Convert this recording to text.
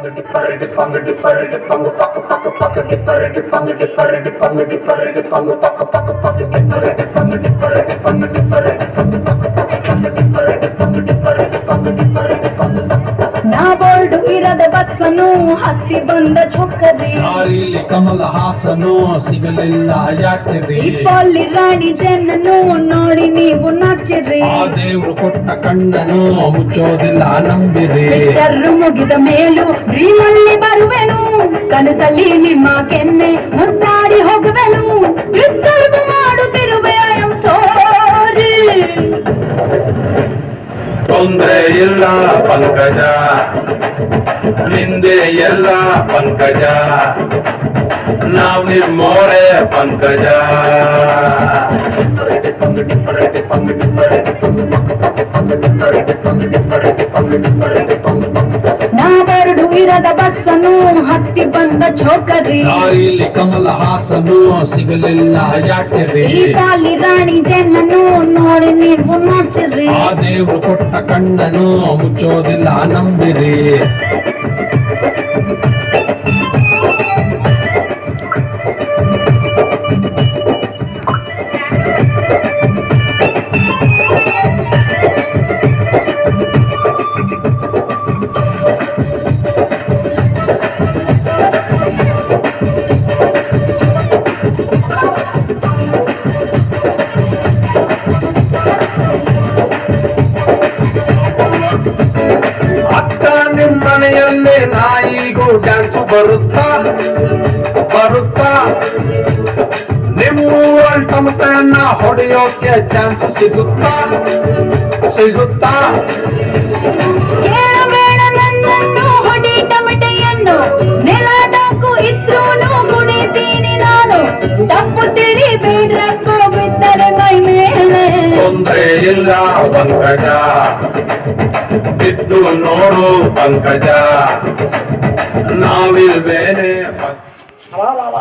ಡಿಪ್ಪರಡಿ ಪಂಗ ಡಿಪ್ಪರಡಿ ಪಂಗ ಪಕ್ಕ ಪಕ್ಕ ಪಕ್ಕ ಡಿಪ್ಪರಡಿ ಪಂಗ ಡಿಪ್ಪರಡಿ ಪಂಗ ಡಿಪ್ಪರಡಿ ಪಂಗ ಪಕ್ಕ ಪಕ್ಕ ಪಕ್ಕ ಡಿಪ್ಪರಡಿ ಪಂಗ ಡಿಪ್ಪರಡಿ ಪಂಗ ಡಿಪ್ಪರಡಿ ಪಂಗ ಪಕ್ಕ ಪಕ್ಕ ಪಕ್ಕ ಡಿಪ್ಪರಡಿ ಪಂಗ ಡಿಪ್ಪರಡಿ ಪಂಗ ಡಿಪ್ಪರಡಿ ಪಂಗ ಪಕ್ಕ ಪಕ್ಕ ನಾ ಬೋರ್ಡು ಇರದ ಬಸ್ಸನು ಹತ್ತಿ ಬಂದ ಚೊಕ್ಕದಿ ದಾರಿಲಿ ಕಮಲ ಹಾಸನು ಸಿಗಲಿಲ್ಲ ಯಾಕೆ ರೀ ಇಪ್ಪಲ್ಲಿ ರಾಣಿ ಜನನು ನೋಡಿ ನೀವು ನಾಚಿರಿ ಆ ದೇವ್ರು ಕೊಟ್ಟ ಕಣ್ಣನು ಮುಚ್ಚೋದಿಲ್ಲ ನಂಬಿರಿ ಚರ್ರು ಮುಗಿದ ಮೇಲೂ ಡ್ರೀಮಲ್ಲಿ ಬರುವೆನು. ಕನಸಲ್ಲಿ ನಿಮ್ಮ ಕೆನ್ನೆ ಮುದ್ದಾಡಿ ಹೋಗುವೆನು. ಕ್ರಿಸ್ತರ್ಮ ಮಾಡುತ್ತಿರುವೆ ಐ ಸಾರಿ ತೊಂದ್ರೆ ಇಲ್ಲ ಪಂಕಜ. ನಿಂದೆ ಎಲ್ಲ ಪಂಕಜ. ನಾವ್ ನಿಮ್ಮೋರೆ ಪಂಕಜ. ಡಿಪ್ಪರಡಿ ಪಂಗ ಡಿಪ್ಪರಡಿ ಪಂಗ ಡಿಪ್ಪರಡಿ ಪಂಗ ಪಕ್ಕ ಪಕ್ಕ ಪಕ್ಕ ಡಿಪ್ಪರಡಿ ಪಂಗ ಡಿಪ್ಪರಡಿ ಪಂಗ ಡಿಪ್ಪರಡಿ ಪಂಗ ಪಕ್ಕ ಪಕ್ಕ ನಾ ಬೋರ್ಡು ಇರದ ಬಸ್ಸನ್ನು ಹತ್ತಿ ಬಂದ ಚೌಕರಿ ಇಲ್ಲಿ ಕಮಲ ಹಾಸನು ಸಿಗಲಿಲ್ಲ ಯಾಕೆ ರೀ ಈ ತಾಲಿ ರಾಣಿ ಜನನು ನೋಡಿ ನೀವು ನಾಚಿರಿ ಆ ದೇವ್ರು ಕೊಟ್ಟ ಕಣ್ಣನು ಮುಚ್ಚೋದಿಲ್ಲ ನಂಬಿರಿ. ಅಕ್ಕ ನಿಮ್ ಮನೆಯಲ್ಲಿ ನಾಯಿಗೂ ಡ್ಯಾನ್ಸ್ ಬರುತ್ತಾ? ಬರುತ್ತಾ? ನಿಮ್ಮ ಟಮಟನ್ನ ಹೊಡೆಯೋಕೆ ಚಾನ್ಸ್ ಸಿಗುತ್ತಾ? ಸಿಗುತ್ತಾ? ತೊಂದ್ರೆ ಇಲ್ಲ ಪಂಕಜ. ಬಿದ್ದು ನೋಡು ಪಂಕಜ. ನಾವಿಲ್ವೇನೆ ಪಂಕಜ